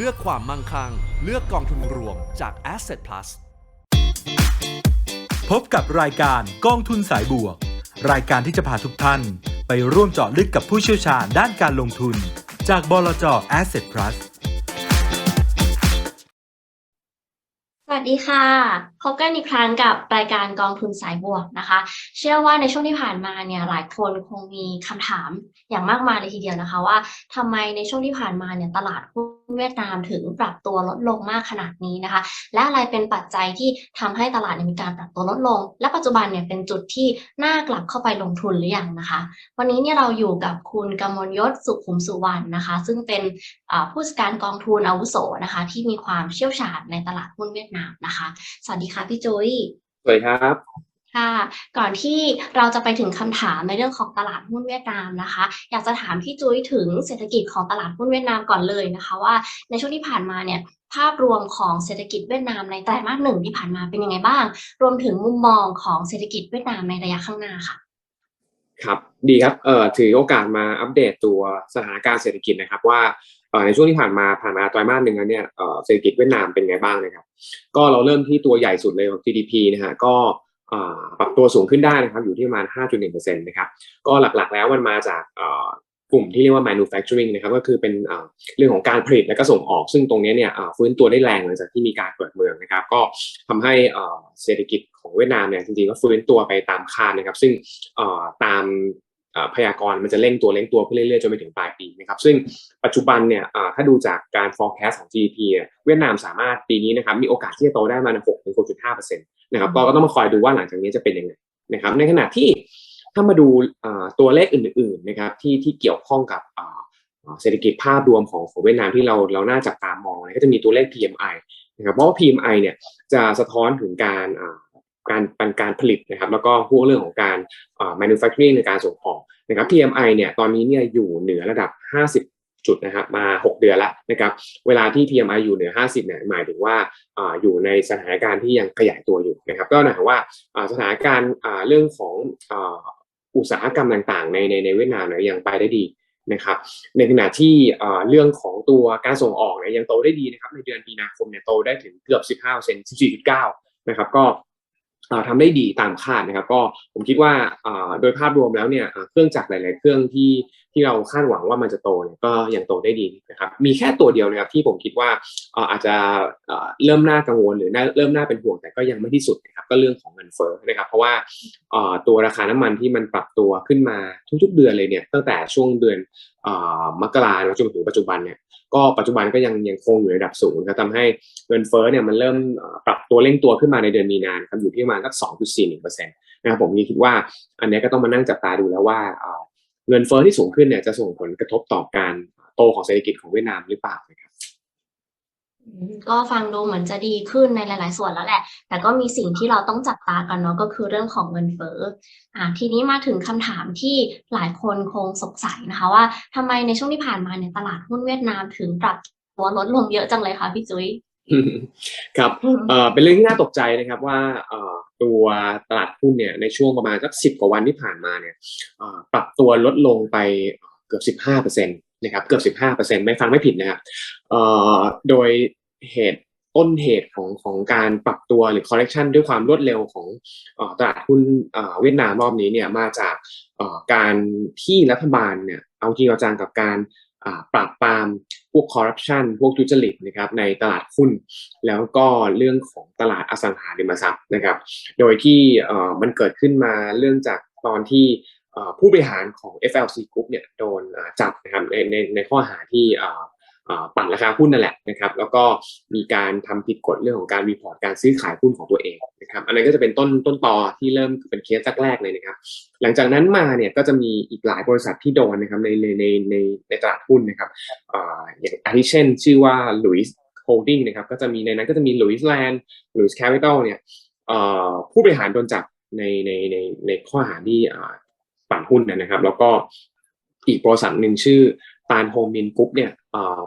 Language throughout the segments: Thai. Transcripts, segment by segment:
เลือกความมั่งคั่ง เลือกกองทุนรวมจาก Asset Plus พบกับรายการกองทุนสายบวก รายการที่จะพาทุกท่าน ไปร่วมเจาะลึกกับผู้เชี่ยวชาญด้านการลงทุน จากบลจ Asset Plus สวัสดีค่ะ พบกันอีกครั้งกับรายการกองทุนสายบวกนะคะ เชื่อว่าในช่วงที่ผ่านมาเนี่ยหลายคนคงมีคำถามอย่างมากมายเลยทีเดียวนะคะ ว่าทำไมในช่วงที่ผ่านมาเนี่ยตลาดหุ้น เวียดนามถึงปรับตัวลดลงมากขนาดนี้นะคะ และอะไรเป็นปัจจัยที่ทำให้ตลาดเนี่ยมีการปรับตัวลดลง และปัจจุบันเนี่ยเป็นจุดที่น่ากลับเข้าไปลงทุนหรือยังนะคะ วันนี้เนี่ยเราอยู่กับคุณกมลยศสุขุมสุวรรณนะคะ ซึ่งเป็นผู้จัดการกองทุนอาวุโสนะคะ ที่มีความเชี่ยวชาญในตลาดหุ้นเวียดนามนะคะ สวัสดีค่ะพี่จุ้ยสวัสดีครับ ค่ะ ก่อนที่เราจะไปถึงคำถามในเรื่องของตลาดหุ้นเวียดนามนะคะ อยากจะถามพี่จุ้ยถึงเศรษฐกิจของตลาดหุ้นเวียดนามก่อนเลยนะคะ ว่าในช่วงที่ผ่านมาเนี่ยภาพรวมของเศรษฐกิจเวียดนามในไตรมาสหนึ่งที่ผ่านมาเป็นยังไงบ้าง รวมถึงมุมมองของเศรษฐกิจเวียดนามในระยะข้างหน้าค่ะ ครับดีครับเอ่อถือโอกาสมาอัปเดตตัวสถานการณ์เศรษฐกิจนะครับว่าในช่วงที่ผ่านมาผ่านมาไตรมาสหนึ่งแล้วเนี่ยเศรษฐกิจเวียดนามเป็นไงบ้างนะครับ ก็เราเริ่มที่ตัวใหญ่สุดเลยของ GDP นะฮะก็ ปรับตัวสูงขึ้นได้นะครับอยู่ที่ประมาณ 5.1%นะครับก็หลักๆแล้วมันมาจากกลุ่มที่เรียกว่า manufacturing นะครับก็คือเป็นเรื่องของการผลิตและก็ส่งออก ซึ่งตรงนี้เนี่ยฟื้นตัวได้แรงหลังจากที่มีการเปิดเมืองนะครับ ก็ทำให้เศรษฐกิจของเวียดนามเนี่ยจริงๆก็ฟื้นตัวไปตามคาดนะครับ ซึ่งตาม พยากรณ์มันจะเร่งตัวเร่งตัวขึ้นเรื่อยๆจนไปถึงปลายปีนะครับซึ่งปัจจุบันเนี่ยเอ่อถ้าดูจากการ forecast ของ GDP เนี่ยเวียดนามสามารถปีนี้นะครับมีโอกาสที่จะโตได้มา6ถึง6.5%นะครับก็ก็ต้องมาคอยดูว่าหลังจากนี้จะเป็นยังไงนะครับในขณะที่ถ้ามาดูเอ่อตัวเลขอื่นๆนะครับที่ที่เกี่ยวข้องกับเศรษฐกิจภาพรวมของของเวียดนามที่เราเราน่าจับตามองก็จะมีตัวเลข PMI นะครับเพราะว่า PMI เนี่ยจะสะท้อนถึงการ การการการผลิตนะครับ แล้วก็พวกเรื่องของการ manufacturing ในการส่งออกนะครับ PMI เนี่ยตอนนี้เนี่ยอยู่เหนือระดับ 50จุดนะครับมา 6 เดือนแล้วนะครับเวลาที่ PMI อยู่เหนือ 50เนี่ยหมายถึงว่าออยู่ในสถานการณ์ที่ยังขยายตัวอยู่นะครับก็หมายความว่าสถานการณ์เรื่องของอุตสาหกรรมต่างๆ ในในในเวียดนามเนี่ยยังไปได้ดีนะครับในขณะที่เรื่องของตัวการส่งออกเนี่ยยังโตได้ดีนะครับในเดือนมีนาคมเนี่ยโตได้ถึงเกือบ 15% 14.9นะครับก็ ทำทำได้ดีตามคาดนะครับ ก็ผมคิดว่าโดยภาพรวมแล้วเนี่ยเครื่องจักรหลาย ๆ เครื่องที่ที่เราคาดหวังว่ามันจะโตเนี่ยก็ยังโตได้ดีนะครับมีแค่ตัวเดียวนะครับที่ผมคิดว่าอาจจะเริ่มน่ากังวลหรือเริ่มน่าเป็นห่วงแต่ก็ยังไม่ที่สุดนะครับก็เรื่องของเงินเฟ้อนะครับเพราะว่าตัวราคาน้ำมันที่มันปรับตัวขึ้นมาทุกๆเดือนเลยเนี่ยตั้งแต่ช่วงเดือนอ่ามกราจนถึงปัจจุบันเนี่ยก็ปัจจุบันก็ยังยังคงอยู่ในระดับสูงนะครับทำให้เงินเฟ้อเนี่ยมันเริ่มปรับตัวเร่งตัวขึ้นมาในเดือนมีนาครับอยู่ที่ประมาณสัก2.41%นะครับผมคิดว่าอันเนี้ก็ต้องมานั่งจับตาดูแล้วว่า เงินเฟ้อที่สูงขึ้นเนี่ยจะส่งผลกระทบต่อการโตของเศรษฐกิจของเวียดนามหรือเปล่านะครับก็ฟังดูเหมือนจะดีขึ้นในหลาย ๆ ส่วนแล้วแหละ แต่ก็มีสิ่งที่เราต้องจับตากันเนาะก็คือเรื่องของเงินเฟ้ออ่าทีนี้มาถึงคำถามที่หลายคนคงสงสัยนะคะว่าทำไมในช่วงที่ผ่านมาเนี่ยตลาดหุ้นเวียดนามถึงปรับตัวลดลงเยอะจังเลยคะพี่จุ้ย ครับเอ่อเป็นเรื่องที่น่าตกใจนะครับว่าเอ่อตัวตลาดหุ้นเนี่ยในช่วงประมาณสักสิบกว่าวันที่ผ่านมาเนี่ยปรับตัวลดลงไปเกือบสิบห้าเปอร์เซ็นตนะครับเกือบสิบห้าเปอร์เซ็นไม่ฟังไม่ผิดนะครับเอ่อโดยเหตุต้นเหตุของของการปรับตัวหรือ correction ด้วยความรวดเร็วของอตลาดหุ้นเอ่อเวียดนามรอบนี้เนี่ยมาจากเอ่อการที่รัฐบาลเนี่ย เอาจริงเอาจังกับการปราบปรามพวกคอร์รัปชันพวกทุจริตนะครับในตลาดหุ้นแล้วก็เรื่องของตลาดอสังหาริมทรัพย์นะครับ โดยที่มันเกิดขึ้นมาเรื่องจากตอนที่ผู้บริหารของ FLC Group เนี่ยโดนจับนะครับในในในข้อหาที่ปั่นราคาหุ้นนั่นแหละนะครับ แล้วก็มีการทำผิดกฎเรื่องของการรีพอร์ตการซื้อขายหุ้นของตัวเอง นะครับอันนั้นก็จะเป็นต้นต้นตอที่เริ่มเป็นเคสแรกเลยนะครับ หลังจากนั้นมาเนี่ยก็จะมีอีกหลายบริษัทที่โดนนะครับในในในในในตลาดหุ้นนะครับออย่างอาทิเช่น ชื่อว่า Louis Holding นะครับก็จะมีในนั้นก็จะมี Louis Land Louis Capital เนี่ยผู้บริหารโดนจับในในในในข้อหาที่ปั่นหุ้นนะครับ แล้วก็อีกบริษัทหนึ่งชื่อตานโฮมินกรุ๊ปเนี่ย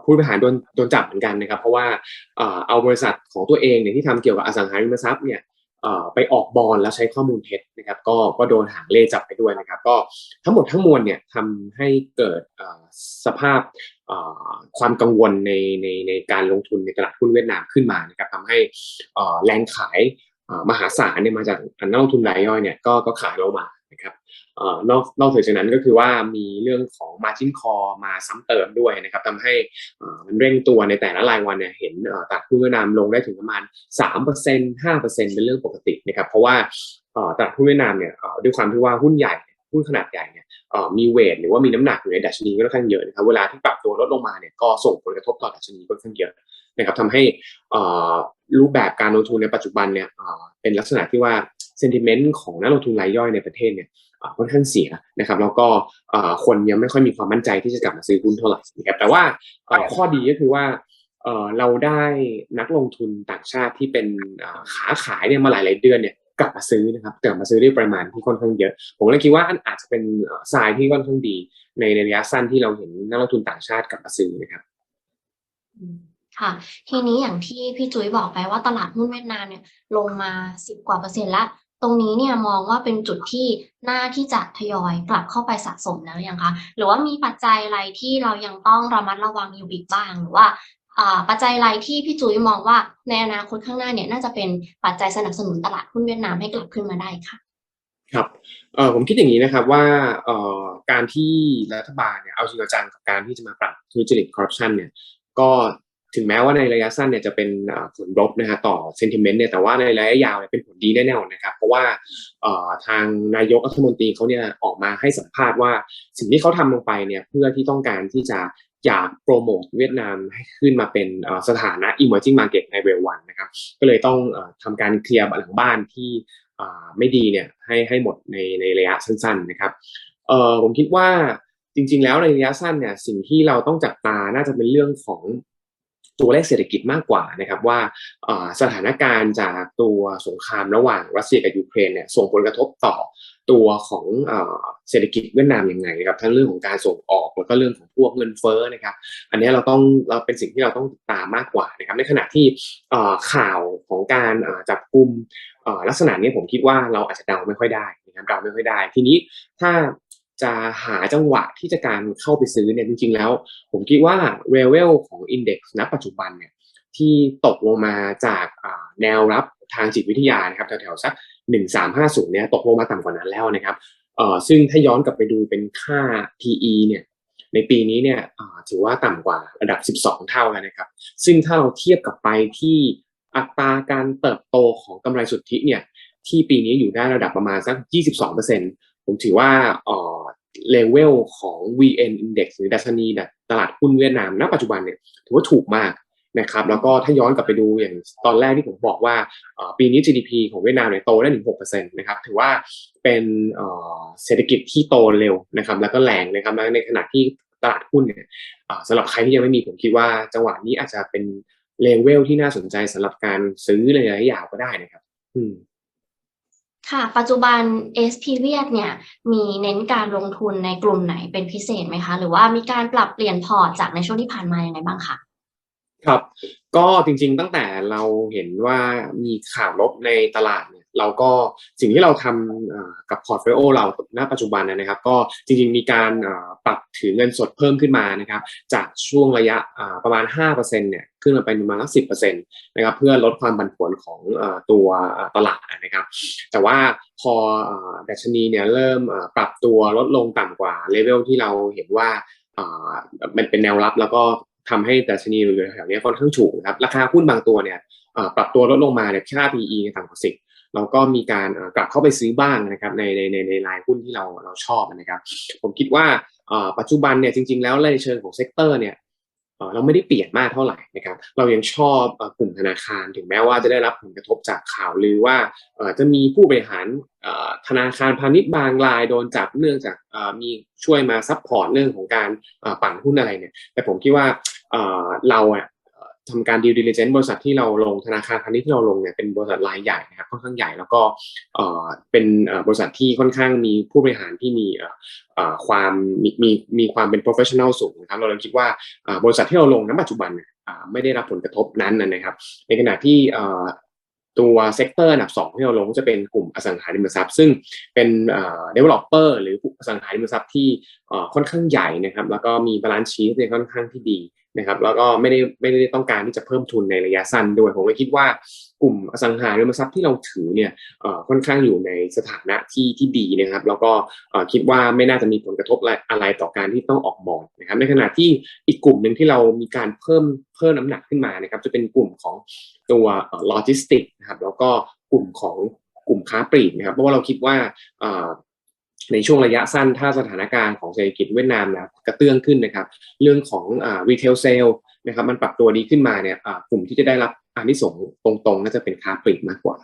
ผู้บริหารโดนโดนจับเหมือนกันนะครับ เพราะว่าเอาบริษัทของตัวเองเนี่ยที่ทำเกี่ยวกับอสังหาริมทรัพย์เนี่ย ไปออกบอลแล้วใช้ข้อมูลเท็จนะครับ ก็ก็โดนหางเล่จับไปด้วยนะครับ ก็ทั้งหมดทั้งมวลเนี่ยทำให้เกิดสภาพความกังวลในในในการลงทุนในตลาดหุ้นเวียดนามขึ้นมานะครับทำให้แรงขายมหาศาลเนี่ยมาจากนักลงทุนรายย่อยเนี่ยก็ก็ขายลงมา นะครับออนอกนอกจากนั้นก็คือว่ามีเรื่องของ margin call มาซ้ำเติมด้วยนะครับทำให้มันเร่งตัวในแต่ละรายวันเนี่ยเห็นตลาดหุ้นเวียดนามลงได้ถึงประมาณ 3% 5%เป็นเรื่องปกตินะครับเพราะว่าตลาดหุ้นเวียดนามเนี่ยด้วยความที่ว่าหุ้นใหญ่หุ้นขนาดใหญ่เนี่ยมีเวทหรือว่ามีน้ำหนักอยู่ในดัชนีก็ค่อนข้างเยอะนะครับเวลาที่ปรับตัวลดลงมาเนี่ยก็ส่งผลกระทบต่อดัชนีค่อนข้างเยอะนะครับทำให้รูปแบบการลงทุนในปัจจุบันเนี่ยเป็นลักษณะที่ว่า sentiment ของนักลงทุนรายย่อยในประเทศเนี่ยอ่าค่อนข้างเสียนะครับ แล้วก็อ่าคนยังไม่ค่อยมีความมั่นใจที่จะกลับมาซื้อหุ้นเท่าไหร่นะครับแต่ว่าอ่าข้อดีก็คือว่าเอ่อเราได้นักลงทุนต่างชาติที่เป็นอ่าขาขายเนี่ยมาหลาย ๆ เดือนเนี่ยกลับมาซื้อนะครับกลับมาซื้อด้วยปริมาณที่ค่อนข้างเยอะ ผมเลยคิดว่าอันอาจจะเป็นทรายที่ค่อนข้างดี ในในระยะสั้นที่เราเห็นนักลงทุนต่างชาติกลับมาซื้อนะครับอืมค่ะทีนี้อย่างที่พี่จุ้ยบอกไปว่าตลาดหุ้นเวียดนามเนี่ยลงมาสิบกว่าเปอร์เซ็นต์ละ ตรงนี้เนี่ยมองว่าเป็นจุดที่น่าที่จะทยอยกลับเข้าไปสะสมแล้วยังคะหรือว่ามีปัจจัยอะไรที่เรายังต้องระมัดระวังอยู่อีกบ้างหรือว่าปัจจัยอะไรที่พี่จุ้ยมองว่าในอนาคตข้างหน้าเนี่ยน่าจะเป็นปัจจัยสนับสนุนตลาดหุ้นเวียดนามให้กลับขึ้นมาได้ค่ะครับผมคิดอย่างนี้นะครับว่าการที่รัฐบาลเนี่ยเอาจริงจังกับการที่จะมาปรับทุจริตคอร์รัปชันเนี่ยก็ ถึงแม้ว่าในระยะสั้นเนี่ยจะเป็นผลลบนะฮะต่อเซนติเมนต์เนี่ยแต่ว่าในระยะยาวเนี่ยเป็นผลดีแน่ๆนะครับ เพราะว่าทางนายกรัฐมนตรีเขาเนี่ยออกมาให้สัมภาษณ์ว่าสิ่งที่เขาทำลงไปเนี่ยเพื่อที่ต้องการที่จะอยากโปรโมทเวียดนามให้ขึ้นมาเป็นสถานะ emerging market ในเวลวันนะครับ ก็เลยต้องอ่อทำการเคลียร์หลังบ้านที่ไม่ดีเนี่ยให้ให้หมดในในระยะสั้น ๆนะครับผมคิดว่าจริง ๆ แล้วในระยะสั้นเนี่ยสิ่งที่เราต้องจับตาน่าจะเป็นเรื่องของ ตัวเลขเศรษฐกิจมากกว่านะครับว่าสถานการณ์จากตัวสงครามระหว่างรัสเซียกับยูเครนเนี่ยส่งผลกระทบต่อตัวของเศรษฐกิจเวียดนามยังไงนะครับทั้งเรื่องของการส่งออกแล้วก็เรื่องของพวกเงินเฟ้อนะครับ อันนี้เราต้องเราเป็นสิ่งที่เราต้องติดตามมากกว่านะครับ ในขณะที่ข่าวของการจับกลุ่มลักษณะนี้ผมคิดว่าเราอาจจะเดาไม่ค่อยได้นะครับเดาไม่ค่อยได้ ทีนี้ถ้า จะหาจังหวะที่จะการเข้าไปซื้อเนี่ยจริงๆแล้ว ผมคิดว่าเรเวลของอินเด็กซ์ณปัจจุบันเนี่ยที่ตกลงมาจากแนวรับทางจิตวิทยานะครับแถวๆสัก 1350เนี่ยตกลงมาต่ำกว่านั้นแล้วนะครับเอ่อซึ่งถ้าย้อนกลับไปดูเป็นค่า PE เนี่ยในปีนี้เนี่ยถือว่าต่ำกว่าระดับ 12 เท่าแล้วนะครับ ซึ่งถ้าเราเทียบกับไปที่อัตราการเติบโตของกำไรสุทธิเนี่ยที่ปีนี้อยู่ได้ระดับประมาณสัก 22% ผมถือว่าเลเวลของ VN Index หรือดัชนีตลาดหุ้นเวียดนามณปัจจุบันเนี่ยถือว่าถูกมากนะครับแล้วก็ถ้าย้อนกลับไปดูอย่างตอนแรกที่ผมบอกว่าปีนี้ GDP ของเวียดนามเนี่ยโตได้ถึง6%นะครับถือว่าเป็นเศรษฐกิจที่โตเร็วนะครับแล้วก็แรงนะครับในขณะที่ตลาดหุ้นเนี่ยสำหรับใครที่ยังไม่มีผมคิดว่าจังหวะนี้อาจจะเป็นเลเวลที่น่าสนใจสำหรับการซื้อในระยะยาวก็ได้นะครับ อืม ค่ะปัจจุบัน SP เวียดเนี่ยมีเน้นการลงทุนในกลุ่มไหนเป็นพิเศษไหมคะ หรือว่ามีการปรับเปลี่ยนพอร์ตจากในช่วงที่ผ่านมายังไงบ้างคะครับ ก็จริงๆตั้งแต่เราเห็นว่ามีข่าวลบในตลาดเนี่ย เราก็สิ่งที่เราทำกับพอร์ตโฟลิโอเราณปัจจุบันนะครับ ก็จริงๆมีการปรับถือเงินสดเพิ่มขึ้นมานะครับ จากช่วงระยะอ่าประมาณ 5%เนี่ยขึ้นมาเป็นประมาณสัก10%นต์นะครับเพื่อลดความผันผวนของตัวตลาดนะครับ แต่ว่าพอดัชนีเนี่ยเริ่มปรับตัวลดลงต่ำกว่าเลเวลที่เราเห็นว่ามันเป็นแนวรับแล้วก็ทำให้ดัชนีอยู่แถวๆนี้ค่อนข้างถูกนะครับราคาหุ้นบางตัวเนี่ยปรับตัวลดลงมาเนี่ยค่า PE เนี่ยต่ำกว่าสิบ เราก็มีการกลับเข้าไปซื้อบ้างนะครับในในในในรายหุ้นที่เราเราชอบนะครับ ผมคิดว่าปัจจุบันเนี่ยจริง ๆ แล้วในเชิงของเซกเตอร์เนี่ยเราไม่ได้เปลี่ยนมากเท่าไหร่นะครับ เรายังชอบกลุ่มธนาคาร ถึงแม้ว่าจะได้รับผลกระทบจากข่าวลือว่าจะมีผู้บริหารธนาคารพาณิชย์บางรายโดนจับเนื่องจากมีช่วยมาซัพพอร์ตเรื่องของการปั่นหุ้นอะไรเนี่ย แต่ผมคิดว่าเราอะเอ่อ ทำการ due diligence บริษัทที่เราลงธนาคารพาณิชย์ที่เราลงเนี่ยเป็นบริษัทรายใหญ่นะครับค่อนข้างใหญ่แล้วก็เอ่อเป็นบริษัทที่ค่อนข้างมีผู้บริหารที่มีเอ่อความมีมีมีความเป็น professional สูงนะครับเราเลยคิดว่าบริษัทที่เราลงณปัจจุบันเนี่ยไม่ได้รับผลกระทบนั้นนะครับ ในขณะที่ตัวเซกเตอร์อันดับสองที่เราลงจะเป็นกลุ่มอสังหาริมทรัพย์ ซึ่งเป็นเอ่อ developer หรืออสังหาริมทรัพย์ที่เอ่อค่อนข้างใหญ่นะครับ แล้วก็มีบาลานซ์ชีสเนี่ยค่อนข้างที่ดี นะครับแล้วก็ไม่ได้ไม่ได้ต้องการที่จะเพิ่มทุนในระยะสั้นด้วยผมก็คิดว่ากลุ่มอสังหาริมทรัพย์ที่เราถือเนี่ยค่อนข้างอยู่ในสถานะที่ที่ดีนะครับ แล้วก็คิดว่าไม่น่าจะมีผลกระทบอะไระไรต่อการที่ต้องออกบอร์ดนะครับ ในขณะที่อีกกลุ่มหนึ่งที่เรามีการเพิ่มเพิ่มน้ำหนักขึ้นมานะครับ จะเป็นกลุ่มของตัวโลจิสติกนะครับแล้วก็กลุ่มของกลุ่มค้าปลีกนะครับเพราะว่าเราคิดว่า ในช่วงระยะสั้นถ้าสถานการณ์ของเศรษฐกิจเวียดนามนะกระเตื้องขึ้นนะครับ เรื่องของอ่า retail sale นะครับมันปรับตัวดีขึ้นมาเนี่ยอ่ากลุ่มที่จะได้รับอานิสงส์ตรงๆน่าจะเป็นค้าปลีกมากกว่า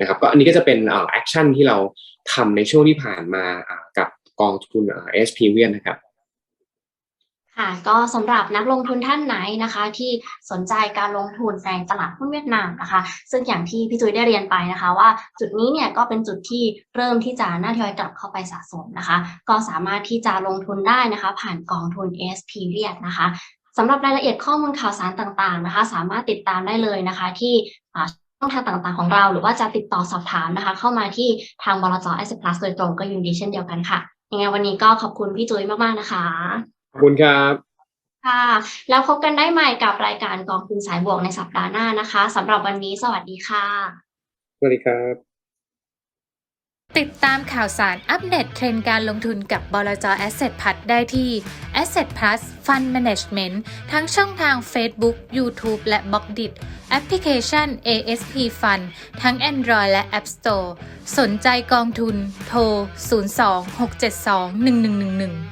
นะครับก็อันนี้ก็จะเป็นอ่าแอคชั่นที่เราทำในช่วงที่ผ่านมาอ่ากับกองทุนอ่า SP เวียนนะครับ ค่ะก็สำหรับนักลงทุนท่านไหนนะคะ ที่สนใจการลงทุนในตลาดหุ้นเวียดนามนะคะ ซึ่งอย่างที่พี่จุ้ยได้เรียนไปนะคะ ว่าจุดนี้เนี่ยก็เป็นจุดที่เริ่มที่จะน่าทยอยกลับเข้าไปสะสมนะคะ ก็สามารถที่จะลงทุนได้นะคะ ผ่านกองทุน SP เวียดนะคะสำหรับรายละเอียดข้อมูลข่าวสารต่างๆนะคะ สามารถติดตามได้เลยนะคะ ที่ช่องทางต่างๆของเรา หรือว่าจะติดต่อสอบถามนะคะ เข้ามาที่ทางบลจ Asset Plus โดยตรงก็ยินดีเช่นเดียวกันค่ะยังไงวันนี้ก็ขอบคุณพี่จุ้ยมากๆนะคะ ขอบคุณครับค่ะ แล้วพบกันได้ใหม่กับรายการกองทุนสายบวกในสัปดาห์หน้านะคะสำหรับวันนี้สวัสดีค่ะ สวัสดีครับ ติดตามข่าวสารอัปเดตเทรนด์การลงทุนกับบลจ Asset p l u s ได้ที่ Asset Plus Fund Management ทั้งช่องทาง Facebook, YouTube และ b ล็อกดิแอปพลิเคชัน ASP Fund ทั้ง Android และ App Store สนใจกองทุน โทร 02 672 1111